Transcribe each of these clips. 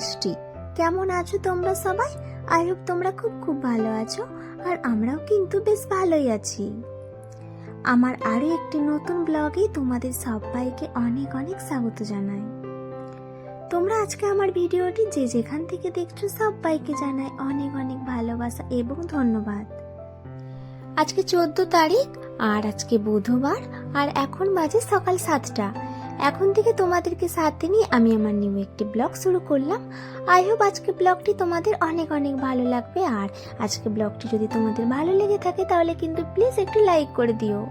আমি বৃষ্টি কেমন আছো তোমরা সবাই? আই হোপ তোমরা খুব খুব ভালো আছো, আর আমরাও কিন্তু বেশ ভালোই আছি। আমার আরও একটি নতুন ব্লগে তোমাদের সবাইকে অনেক অনেক স্বাগত জানাই। তোমরা আজকে আমার ভিডিওটি যে যেখান থেকে দেখছ সবাইকে জানাই অনেক অনেক ভালোবাসা এবং ধন্যবাদ। আজকে চোদ্দ তারিখ, আর আজকে বুধবার, আর এখন বাজে সকাল সাতটা। এখন থেকে তোমাদেরকে সাথে নিয়ে আমি আমার নিউ একটি ব্লগ শুরু করলাম। আই হোপ আজকে ব্লগটি তোমাদের অনেক অনেক ভালো লাগবে। আর আজকে ব্লগটি যদি তোমাদের ভালো লেগে থাকে, তাহলে কিন্তু প্লিজ একটু লাইক করে দিও।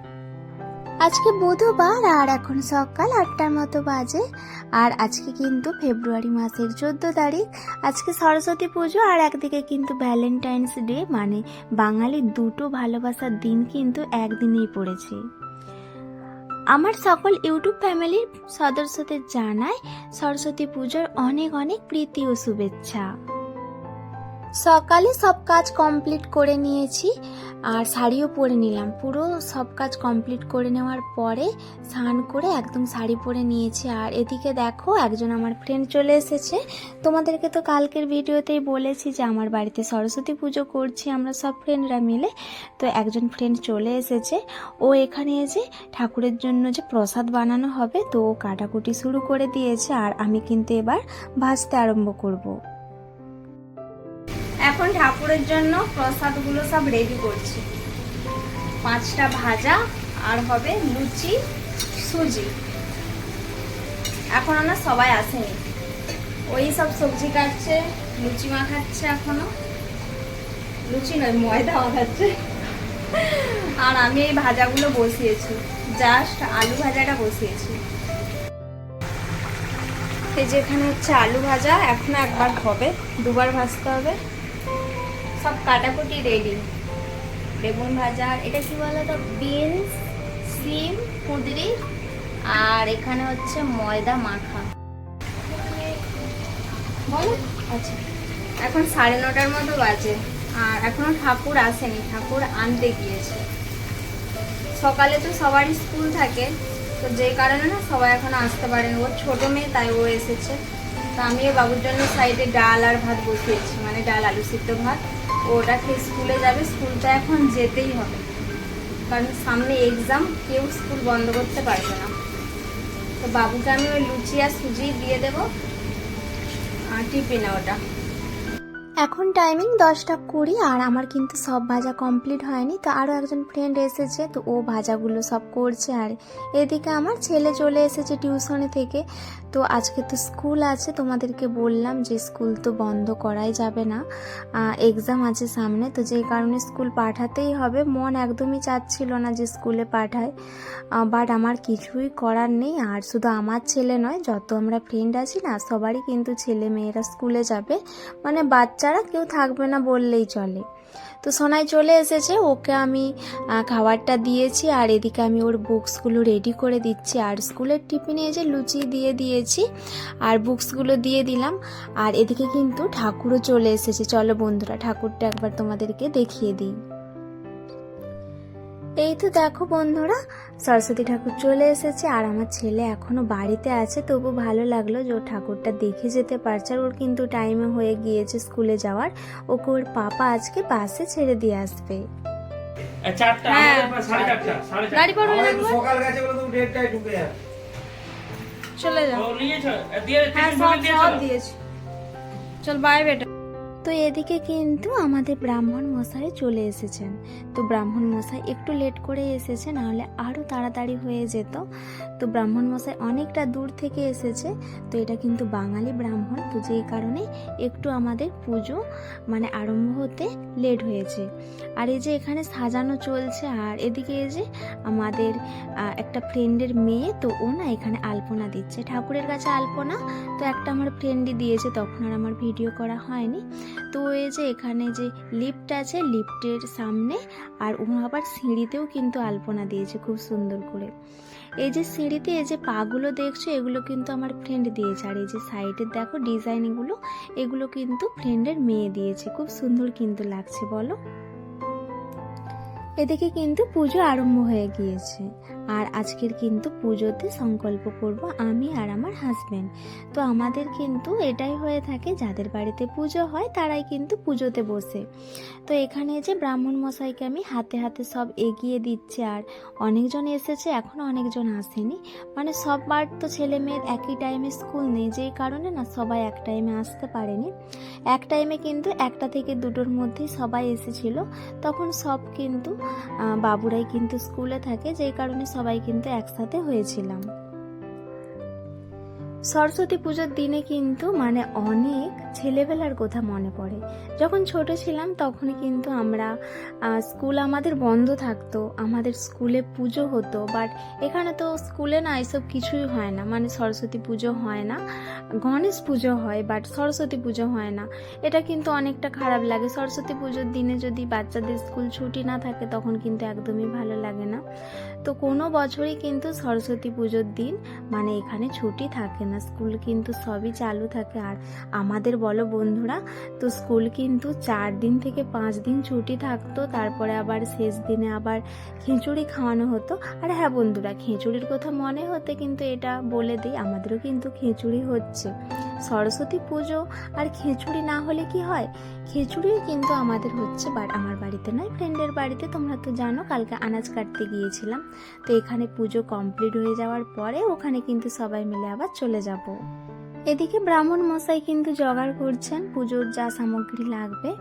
আজকে বুধবার আর এখন সকাল আটটার মতো বাজে। আর আজকে কিন্তু ফেব্রুয়ারি মাসের চোদ্দ তারিখ। আজকে সরস্বতী পুজো আর একদিকে কিন্তু ভ্যালেন্টাইন্স ডে মানে বাঙালির দুটো ভালোবাসার দিন কিন্তু একদিনেই পড়েছে। আমার সকল ইউটিউব ফ্যামিলির সদস্যদের জানাই সরস্বতী পুজোর অনেক অনেক প্রীতি ও শুভেচ্ছা। সকালে সব কাজ কমপ্লিট করে নিয়েছি, আর শাড়িও পরে নিলাম। পুরো সব কাজ কমপ্লিট করে নেওয়ার পরে স্নান করে একদম শাড়ি পরে নিয়েছি। আর এদিকে দেখো, একজন আমার ফ্রেন্ড চলে এসেছে। তোমাদেরকে তো কালকের ভিডিওতেই বলেছি যে আমার বাড়িতে সরস্বতী পুজো করছি আমরা সব ফ্রেন্ডরা মিলে। তো একজন ফ্রেন্ড চলে এসেছে। ও এখানে এসে ঠাকুরের জন্য যে প্রসাদ বানানো হবে, তো ও কাটাকুটি শুরু করে দিয়েছে। আর আমি কিন্তু এবার ভাজতে আরম্ভ করব। এখন ঠাকুরের জন্য প্রসাদগুলো সব রেডি করছি। পাঁচটা ভাজা, আর হবে লুচি, সুজি। এখন আমরা সবাই আসেনি। ওই সব সবজি কাটছে, লুচি মাখাচ্ছে এখনও। লুচি নয়, ময়দা মাখাচ্ছে আর আমি এই ভাজাগুলো বসিয়েছি। জাস্ট আলু ভাজাটা বসিয়েছি। এই যেখানে হচ্ছে আলু ভাজা, এখনও একবার হবে, দুবার ভাজতে হবে। সব কাটাকুটি রেডি বেগুন ভাজা, এটা কি বলো তো বিনস সিম কুঁদরি, আর এখানে হচ্ছে ময়দা মাখা। বলো? আচ্ছা। এখন সাড়ে নটার মতো বাজে, আর এখনও ঠাকুর আসেনি, ঠাকুর আনতে গিয়েছে। সকালে তো সবারই স্কুল থাকে, তো যে কারণে না সবাই এখন আসতে পারেন। ওর ছোট মেয়ে, তাই ও এসেছে। তো আমিও বাবুর জন্য সাইডে ডাল আর ভাত বসিয়েছি মানে ডাল, আলু সিদ্ধ ভাত। ওটা খেয়ে স্কুলে যাবে, স্কুলটা এখন যেতেই হবে। কারণ সামনে এক্সাম কেউ স্কুল বন্ধ করতে পারবে না। তো বাবুকে আমি ওই লুচি আর সুজি দিয়ে দেবো, আর না ওটা। এখন টাইমিং দশটা কুড়ি আর আমার কিন্তু সব ভাজা কমপ্লিট হয়নি। তো আরও একজন ফ্রেন্ড এসেছে, তো ও ভাজাগুলো সব করছে আর এদিকে আমার ছেলে চলে এসেছে টিউশনে থেকে। তো আজকে তো স্কুল আছে, তোমাদেরকে বললাম যে স্কুল তো বন্ধ করাই যাবে না। এক্সাম আছে সামনে, তো যে কারণে স্কুল পাঠাতেই হবে। মন একদমই চাচ্ছিল না যে স্কুলে পাঠায়। বাট আমার কিছুই করার নেই, আর শুধু আমার ছেলে নয়, যত আমরা ফ্রেন্ড আছি না, সবারই কিন্তু ছেলে মেয়েরা স্কুলে যাবে। মানে বাচ্চারা কেউ থাকবে না বললেই চলে। তো সোনাই চলে এসেছে, ওকে আমি খাবারটা দিয়েছি আর এদিকে আমি ওর বুকসগুলো রেডি করে দিচ্ছি আর স্কুলের টিফিনে এসে লুচি দিয়ে দিয়েছি আর বুকসগুলো দিয়ে দিলাম। আর এদিকে কিন্তু ঠাকুরও চলে এসেছে। চলো বন্ধুরা, ঠাকুরটা একবার তোমাদেরকে দেখিয়ে দিই। এই তো দেখো বন্ধুরা সরস্বতী ঠাকুর চলে এসেছে আর আমার ছেলে এখনও বাড়িতে আছে তবু ভালো লাগল যে ও ঠাকুরটা দেখে যেতে পারছে আর ওর কিন্তু টাইমে হয়ে গিয়েছে স্কুলে যাওয়ার। ওকে ওর পাপা আজকে বাসে ছেড়ে দিয়ে আসবে। হ্যাঁ। চলে যা ও নিয়েছো এ, দিয়ে হ্যাঁ চল। বাই বেটা। তো এদিকে কিন্তু আমাদের ব্রাহ্মণ মশাই চলে এসেছেন। তো ব্রাহ্মণ মশাই একটু লেট করে এসেছে, নাহলে আরও তাড়াতাড়ি হয়ে যেত। তো ব্রাহ্মণ মশাই অনেকটা দূর থেকে এসেছে। তো এটা কিন্তু বাঙালি ব্রাহ্মণ, তো যেই কারণে একটু আমাদের পুজো মানে আরম্ভ হতে লেট হয়েছে। আর এই যে এখানে সাজানো চলছে, আর এদিকে এই যে আমাদের একটা ফ্রেন্ডের মেয়ে, তো ও না এখানে আলপনা দিচ্ছে। ঠাকুরের কাছে আলপনা, তো একটা আমার ফ্রেন্ডই দিয়েছে, তখন আর আমার ভিডিও করা হয়নি। তো এই যে এখানে যে লিফট আছে লিফটের সামনে, আর ও আবার সিঁড়িতেও কিন্তু আলপনা দিয়েছে খুব সুন্দর করে। এই যে সিঁড়িতে এই যে পাগুলো দেখছ, এগুলো কিন্তু আমার ফ্রেন্ড দিয়েছে। আর এই যে সাইডে দেখো ডিজাইনগুলো এগুলো কিন্তু ফ্রেন্ডের মেয়ে দিয়েছে। খুব সুন্দর কিন্তু লাগছে, বলো? এদিকে কিন্তু পুজো আরম্ভ হয়ে গিয়েছে। আর আজকের কিন্তু পুজোতে সংকল্প করব আমি আর আমার হাজবেন্ড তো আমাদের কিন্তু এটাই হয়ে থাকে, যাদের বাড়িতে পুজো হয় তারাই কিন্তু পুজোতে বসে। তো এখানে যে ব্রাহ্মণ মশাইকে আমি হাতে হাতে সব এগিয়ে দিচ্ছে আর অনেকজন এসেছে এখনও অনেকজন আসেনি। মানে সববার তো ছেলে মেয়ের একই টাইমে স্কুল নেই, যেই কারণে না সবাই এক টাইমে আসতে পারেনি। এক টাইমে কিন্তু একটা থেকে দুটোর মধ্যেই সবাই এসেছিল। তখন সব কিন্তু বাবুরাই কিন্তু স্কুলে থাকে, যেই কারণে সবাই কিন্তু একসাথে হয়েছিলাম। সরস্বতী পুজোর দিনে কিন্তু মানে অনেক ছেলেবেলার কথা মনে পড়ে। যখন ছোট ছিলাম তখনই কিন্তু আমরা স্কুল আমাদের বন্ধ থাকতো, আমাদের স্কুলে পুজো হতো বাট এখানে তো স্কুলে না এসব কিছুই হয় না। মানে সরস্বতী পুজো হয় না, গণেশ পুজো হয় বাট সরস্বতী পুজো হয় না। এটা কিন্তু অনেকটা খারাপ লাগে। সরস্বতী পুজোর দিনে যদি বাচ্চাদের স্কুল ছুটি না থাকে তখন কিন্তু একদমই ভালো লাগে না। তো কোনো বছরই কিন্তু সরস্বতী পুজোর দিন মানে এখানে ছুটি থাকে না, স্কুল কিন্তু সবই চালু থাকে। আর আমাদের বলো বন্ধুরা, তো স্কুল কিন্তু চার দিন থেকে পাঁচ দিন ছুটি থাকতো, তারপরে আবার শেষ দিনে আবার খিচুড়ি খাওয়ানো হতো। আর হ্যাঁ বন্ধুরা, খিচুড়ির কথা মনে হতে কিন্তু এটা বলে দিই, আমাদেরও কিন্তু খিচুড়ি হচ্ছে। সরস্বতী পুজো আর খিচুড়ি না হলে কি হয়? খিচুড়িও কিন্তু আমাদের হচ্ছে বাট আমার বাড়িতে নয় ফ্রেন্ডের বাড়িতে। তোমরা তো জানো, কালকে আনাজ কাটতে গিয়েছিলাম। তো এখানে পুজো কমপ্লিট হয়ে যাওয়ার পরে ওখানে কিন্তু সবাই মিলে আবার চলে যাব। এদিকে ব্রাহ্মণ মশাই কিন্তু জোগাড় করছেন, পুজোর যা সামগ্রী লাগবে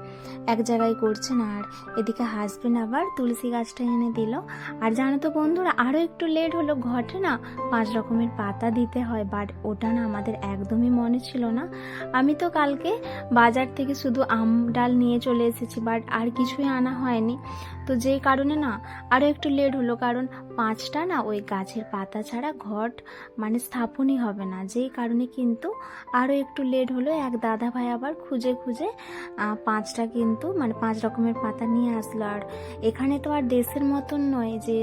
এক জায়গায় করছেন, আর এদিকে হাজবেন্ড আবার তুলসী গাছটা এনে দিল। আর জানো তো বন্ধুরা আরও একটু লেট হলো, ঘটে না, পাঁচ রকমের পাতা দিতে হয় বাট ওটা না আমাদের একদমই মনে ছিল না। আমি তো কালকে বাজার থেকে শুধু আম ডাল নিয়ে চলে এসেছি বাট আর কিছুই আনা হয়নি। তো যেই কারণে না আরও একটু লেট হলো। কারণ পাঁচটা না, ওই গাছের পাতা ছাড়া ঘট মানে স্থাপনই হবে না। যেই কারণে কিন্তু আরও একটু লেট হলো। এক দাদা ভাই আবার খুঁজে খুঁজে পাঁচটা কিন্তু মানে পাঁচ রকমের পাতা নিয়ে আসলো। আর এখানে তো আর দেশের মতন নয় যে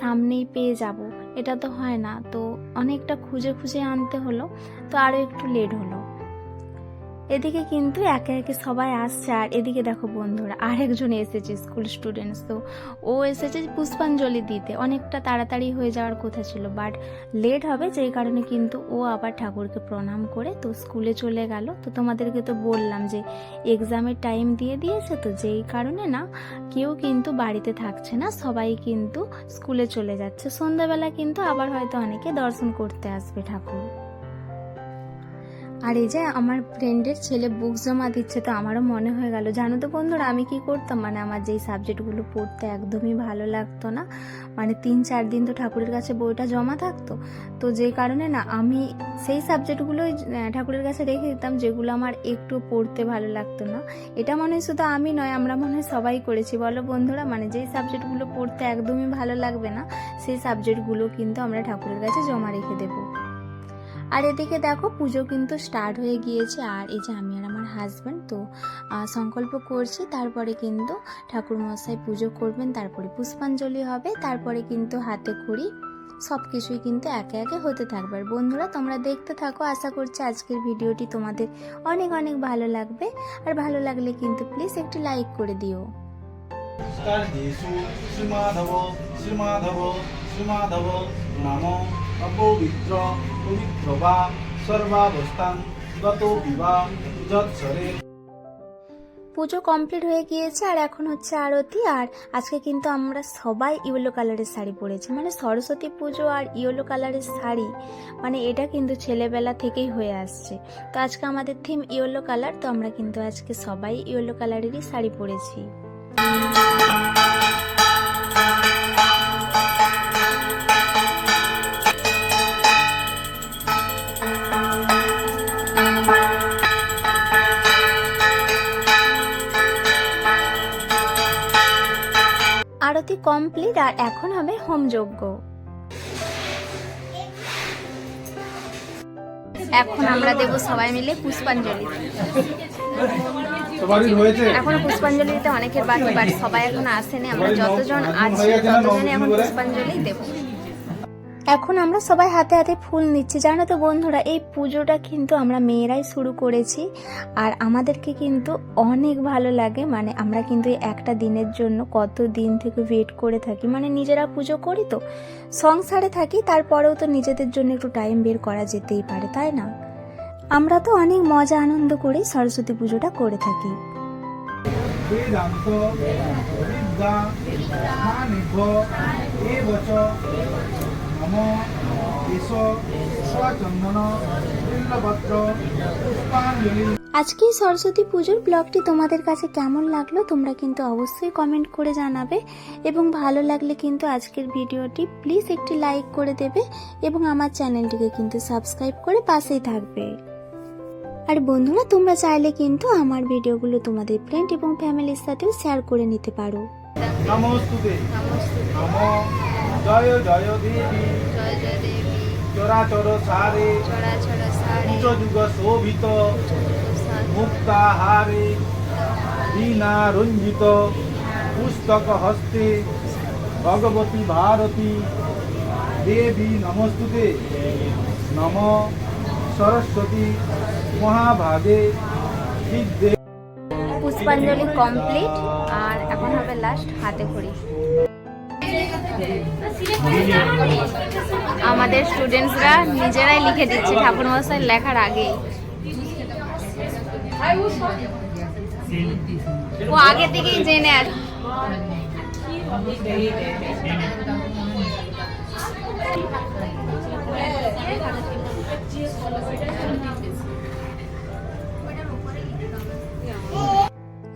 সামনেই পেয়ে যাব। এটা তো হয় না। তো অনেকটা খুঁজে খুঁজে আনতে হলো। তো আরও একটু লেট হলো। এদিকে কিন্তু একে একে সবাই আসছে, আর এদিকে দেখো বন্ধুরা, আরেকজন এসেছে স্কুল স্টুডেন্টস তো। ও এসেছে পুষ্পাঞ্জলি দিতে। অনেকটা তাড়াতাড়ি হয়ে যাওয়ার কথা ছিল বাট লেট হবে, যেই কারণে কিন্তু ও আবার ঠাকুরকে প্রণাম করে তো স্কুলে চলে গেল। তো তোমাদেরকে তো বললাম যে এক্সামের টাইম দিয়ে দিয়েছে তো যেই কারণে না, কেউ কিন্তু বাড়িতে থাকছে না, সবাই কিন্তু স্কুলে চলে যাচ্ছে। সন্ধ্যাবেলা কিন্তু আবার হয়তো অনেকে দর্শন করতে আসবে ঠাকুর। আর এই যে আমার ফ্রেন্ডের ছেলে বুক জমা দিচ্ছে, তো আমারও মনে হয়ে গেল, জানো তো বন্ধুরা, আমি কি করতাম? মানে আমার যেই সাবজেক্টগুলো পড়তে একদমই ভালো লাগতো না। মানে তিন চার দিন তো ঠাকুরের কাছে বইটা জমা থাকতো। তো যে কারণে না, আমি সেই সাবজেক্টগুলোই ঠাকুরের কাছে রেখে দিতাম, যেগুলো আমার একটু পড়তে ভালো লাগতো না। এটা মনে হয় শুধু আমি নয়, আমরা মনে হয় সবাই করেছি। বলো বন্ধুরা মানে যেই সাবজেক্টগুলো পড়তে একদমই ভালো লাগবে না, সেই সাবজেক্টগুলো কিন্তু আমরা ঠাকুরের কাছে জমা রেখে দেবো। আর এদিকে দেখো পুজো কিন্তু স্টার্ট হয়ে গিয়েছে। আর এই যে আমি আর আমার হাজব্যান্ড তো সংকল্প করছি, তারপরে কিন্তু ঠাকুর মশাই পুজো করবেন, তারপরে পুষ্পাঞ্জলি হবে, তারপরে কিন্তু হাতে খড়ি সব কিছুই কিন্তু একে একে হতে থাকবে। আর বন্ধুরা, তোমরা দেখতে থাকো, আশা করছি আজকের ভিডিওটি তোমাদের অনেক অনেক ভালো লাগবে। আর ভালো লাগলে কিন্তু প্লিজ একটি লাইক করে দিও। শ্রীমাধব শ্রীমাধব শ্রীমাধব নাম। অপবিত্র, পবিত্র বা সর্বাবস্থান, গত বিবা যৎসরে পুজো কমপ্লিট হয়ে গিয়েছে আর এখন হচ্ছে আরতি আর আজকে কিন্তু আমরা সবাই ইয়েলো কালারের শাড়ি পরেছি। মানে সরস্বতী পুজো আর ইয়েলো কালারের শাড়ি মানে এটা কিন্তু ছেলেবেলা থেকেই হয়ে আসছে। তো আজকে আমাদের থিম ইয়েলো কালার, তো আমরা কিন্তু আজকে সবাই ইয়েলো কালারেরই শাড়ি পরেছি। আরতি কমপ্লিট আর এখন হবে হোম যজ্ঞ। এখন আমরা দেব সবাই মিলে পুষ্পাঞ্জলি। এখন পুষ্পাঞ্জলিতে এখনও পুষ্পাঞ্জলি দিতে অনেকের বাকি বাট সবাই এখন আসেনি আমরা যতজন আছি ততজনই এখন পুষ্পাঞ্জলি দেব। এখন আমরা সবাই হাতে হাতে ফুল নিচ্ছি। জানো তো বন্ধুরা, এই পুজোটা কিন্তু আমরা মেয়েরাই শুরু করেছি আর আমাদেরকে কিন্তু অনেক ভালো লাগে। মানে আমরা কিন্তু একটা দিনের জন্য কত দিন থেকে ওয়েট করে থাকি। মানে নিজেরা পুজো করি তো, সংসারে থাকি, তারপরেও তো নিজেদের জন্য একটু টাইম বের করা যেতেই পারে, তাই না? আমরা তো অনেক মজা আনন্দ করেই সরস্বতী পুজোটা করে থাকি। এবচ নমো এস আজকে সরস্বতী পুজোর ব্লগটি তোমাদের কাছে কেমন লাগল তোমরা কিন্তু অবশ্যই কমেন্ট করে জানাবে এবং ভালো লাগলে কিন্তু আজকের ভিডিওটি প্লিজ একটি লাইক করে দেবে এবং আমার চ্যানেলটিকে কিন্তু সাবস্ক্রাইব করে পাশেই থাকবে। আর বন্ধুরা তোমরা চাইলে কিন্তু আমার ভিডিওগুলো তোমাদের ফ্রেন্ড এবং ফ্যামিলির সাথেও শেয়ার করে নিতে পারো। জয় জয় দেবী। জয় জয় দেবী। চরাচর সারে। সাড়ে যুগ শোভিত। মুক্তাহারে। দীনা রঞ্জিত পুস্তক হস্তে। ভগবতী ভারতী। দেবী নমস্তুতে। নম সরস্বতী মহাভাগে। বিদ্যে পুষ্পাঞ্জলি কমপ্লিট আর এখন হবে লাস্ট হাতে খড়ি। আমাদের স্টুডেন্টসরা নিজেরাই লিখে দিচ্ছে ঠাকুর মশাই লেখার আগে ও আগে থেকে জেনে আছে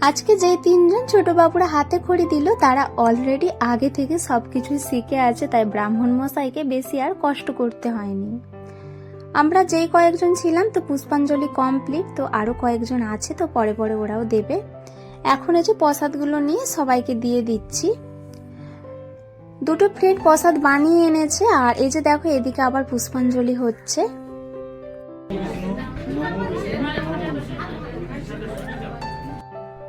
আজকে যে তিনজন ছোট বাবুরা হাতে খড়ি দিল, তারা অলরেডি আগে থেকে সবকিছু শিখে আছে, তাই ব্রাহ্মণ মশাইকে বেশি আর কষ্ট করতে হয়নি। আমরা যেই কয়েকজন ছিলাম, তো পুষ্পাঞ্জলি কমপ্লিট তো আরও কয়েকজন আছে, তো পরে পরে ওরাও দেবে। এখন এই যে প্রসাদগুলো নিয়ে সবাইকে দিয়ে দিচ্ছি। দুটো প্লেট প্রসাদ বানিয়ে এনেছে, আর এই যে দেখো, এদিকে আবার পুষ্পাঞ্জলি হচ্ছে।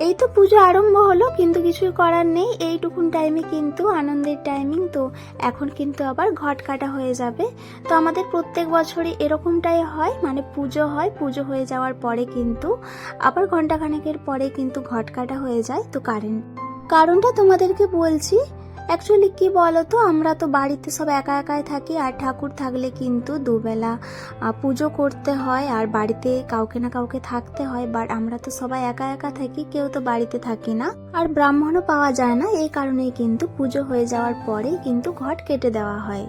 এই তো পুজো আরম্ভ হলো, কিন্তু কিছু করার নেই। এইটুকুন টাইমে কিন্তু আনন্দের টাইমিং তো। এখন কিন্তু আবার ঘট কাটা হয়ে যাবে। তো আমাদের প্রত্যেক বছরই এরকমটাই হয় মানে পুজো হয়, পুজো হয়ে যাওয়ার পরে কিন্তু আবার ঘন্টাখানেকের পরে কিন্তু ঘট কাটা হয়ে যায়। তো কারেন্ট কারণটা তোমাদেরকে বলছি অ্যাকচুয়ালি কি তো আমরা তো বাড়িতে সব একা একাই থাকি, আর ঠাকুর থাকলে কিন্তু দুবেলা পুজো করতে হয়, আর বাড়িতে কাউকে না কাউকে থাকতে হয় বাট আমরা তো সবাই একা একা থাকি, কেউ তো বাড়িতে থাকি না। আর ব্রাহ্মণও পাওয়া যায় না, এই কারণেই কিন্তু পুজো হয়ে যাওয়ার পরেই কিন্তু ঘট কেটে দেওয়া হয়।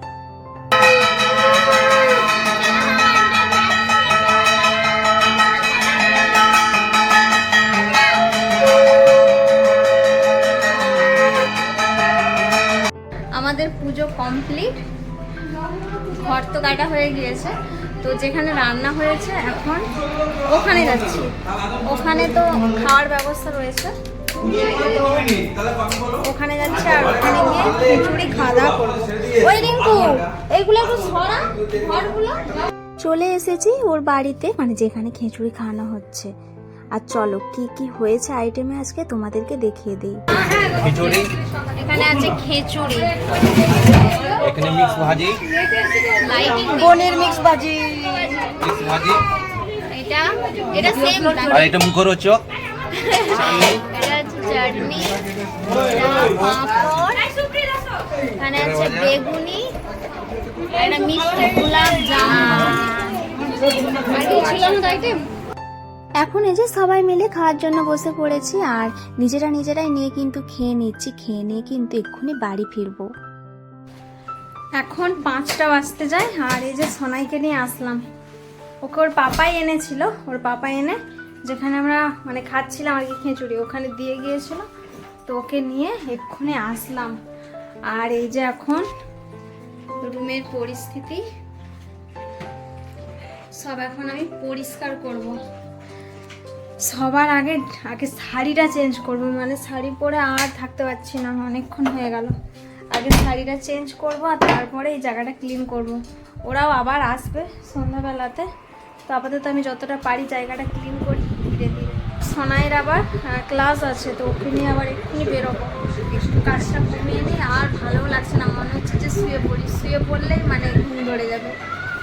কমপ্লিট ঘর তো কাটা হয়ে গিয়েছে। তো যেখানে রান্না হয়েছে এখন ওখানে যাচ্ছি। ওখানে তো খাওয়ার ব্যবস্থা রয়েছে। ওখানে যাচ্ছে আর ওখানে গিয়ে খিচুড়ি খাওয়া দাওয়া করব। ওই রিঙ্কু, এইগুলো একটু সরা ঘরগুলো। চলে এসেছি ওর বাড়িতে মানে যেখানে খিচুড়ি খাওয়ানো হচ্ছে। আর চলো কি কি হয়েছে আইটেমে আজকে তোমাদেরকে দেখিয়ে দিই। খিচুড়ি? এখানে আছে খিচুড়ি। এখানে মিক্স ভাজি। পনির মিক্স ভাজি। মিক্স ভাজি। এটা এটা সেম আর এটা মুখরোচক। এটা হচ্ছে চাটনি। এটা পাঁপড়। এখানে আছে বেগুনি। একটা মিষ্টি গোলাপ জামুন আর কি ছিল না আইটেম এখন এই যে সবাই মিলে খাওয়ার জন্য বসে পড়েছি আর নিজেরা নিজেরাই নিয়ে কিন্তু খেয়ে নিচ্ছি, খেয়ে নিয়ে কিন্তু এক্ষুনি বাড়ি ফিরবো। এখন পাঁচটা বাজতে যায় আর এই যে সোনাইকে নিয়ে আসলাম। ওকে ওর পাপাই এনেছিল, ওর পাপা এনে যেখানে আমরা মানে খাচ্ছিলাম আর কি খিচুড়ি, ওখানে দিয়ে গিয়েছিল। তো ওকে নিয়ে এক্ষুনি আসলাম। আর এই যে এখন রুমের পরিস্থিতি, সব এখন আমি পরিষ্কার করব। সবার আগে আগে শাড়িটা চেঞ্জ করব। মানে শাড়ি পরে আর থাকতে পারছি না, অনেকক্ষণ হয়ে গেল। আগে শাড়িটা চেঞ্জ করব আর তারপরে এই জায়গাটা ক্লিন করব। ওরাও আবার আসবে সন্ধ্যাবেলাতে। তো আপাতত আমি যতটা পারি জায়গাটা ক্লিন করি, ধীরে ধীরে। সোনাইয়ের আবার ক্লাস আছে, তো ওকে নিয়ে আবার এক্ষুনি বেরোবো। একটু কাজটা কমিয়ে নিই, আর ভালোও লাগছে না। মনে হচ্ছে যে শুয়ে পড়ি। শুয়ে পড়লেই মানে ঘুম ধরে যাবে।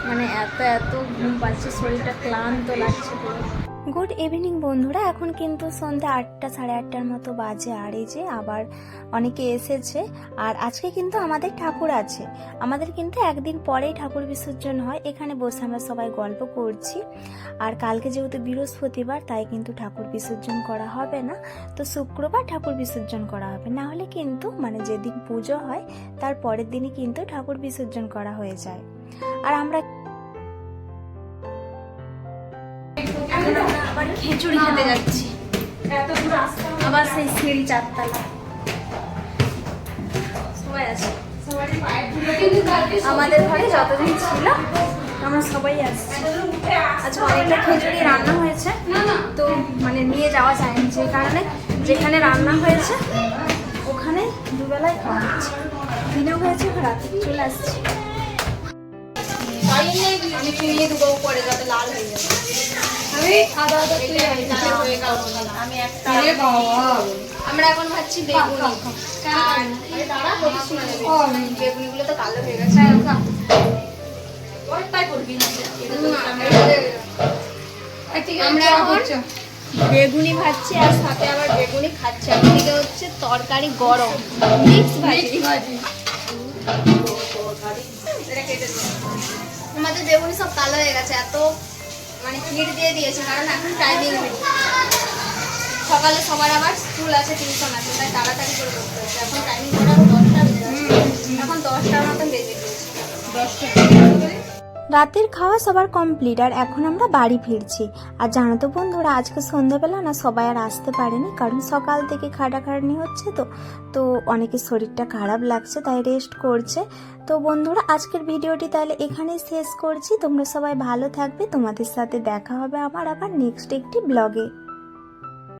মানে এত এত ঘুম পাচ্ছে, শরীরটা ক্লান্ত লাগছে পুরো। গুড ইভিনিং বন্ধুরা। এখন কিন্তু সন্ধ্যা আটটা, সাড়ে আটটার মতো বাজে। আর এই যে আবার অনেকে এসেছে। আর আজকে কিন্তু আমাদের ঠাকুর আছে। আমাদের কিন্তু একদিন পরেই ঠাকুর বিসর্জন হয়। এখানে বসে আমরা সবাই গল্প করছি। আর কালকে যেহেতু বৃহস্পতিবার, তাই কিন্তু ঠাকুর বিসর্জন করা হবে না। তো শুক্রবার ঠাকুর বিসর্জন করা হবে। না হলে কিন্তু মানে যেদিন পুজো হয়, তার পরের দিনই কিন্তু ঠাকুর বিসর্জন করা হয়ে যায়। আর আমরা খিচুড়ি খেতে যাচ্ছি। আবার সেই সিঁড়ি চারতলা। সবাই আছে? আমাদের ঘরে যতদিন ছিল আমরা সবাই আসছি। আজকে অনেকটা খিচুড়ি রান্না হয়েছে। তো মানে নিয়ে যাওয়া যায়নি যে কারণে। যেখানে রান্না হয়েছে ওখানে দুবেলায় খাওয়া হচ্ছে। দিনেও হয়েছে রাতে চলে আসছি। আমি কিনে দেবো পরে যাতে লাল হয়ে আদা আদা হয়ে গেল আমি একটা আমরা এখন ভাবছি বেগুনি। বেগুনি। গুলো তো কালো হয়ে গেছে। আমরা এখন বেগুনি ভাজছি আর সাথে আবার বেগুনি খাচ্ছি। আর হচ্ছে তরকারি গরম। মিক্স ভাজি। আমাদের বেগুনি সব কালো হয়ে গেছে। এত মানে হিট দিয়ে দিয়েছে কারণ এখন টাইমিং নেই। সকালে সবার আবার স্কুল আছে টিউশন আছে তাই তাড়াতাড়ি করে করতে হচ্ছে। এখন টাইমিং করা দশটা বেজে এখন দশটার মতন বেজে গিয়েছে। দশটা। রাতের খাওয়া সবার কমপ্লিট আর এখন আমরা বাড়ি ফিরছি। আর জানো তো বন্ধুরা, আজকে সন্ধ্যাবেলা না সবাই আর আসতে পারেনি, কারণ সকাল থেকে খাটাখাটনি হচ্ছে তো তো অনেকের শরীরটা খারাপ লাগছে, তাই রেস্ট করছে। তো বন্ধুরা, আজকের ভিডিওটি তাহলে এখানেই শেষ করছি। তোমরা সবাই ভালো থাকবে। তোমাদের সাথে দেখা হবে আমার আবার নেক্সট একটি ব্লগে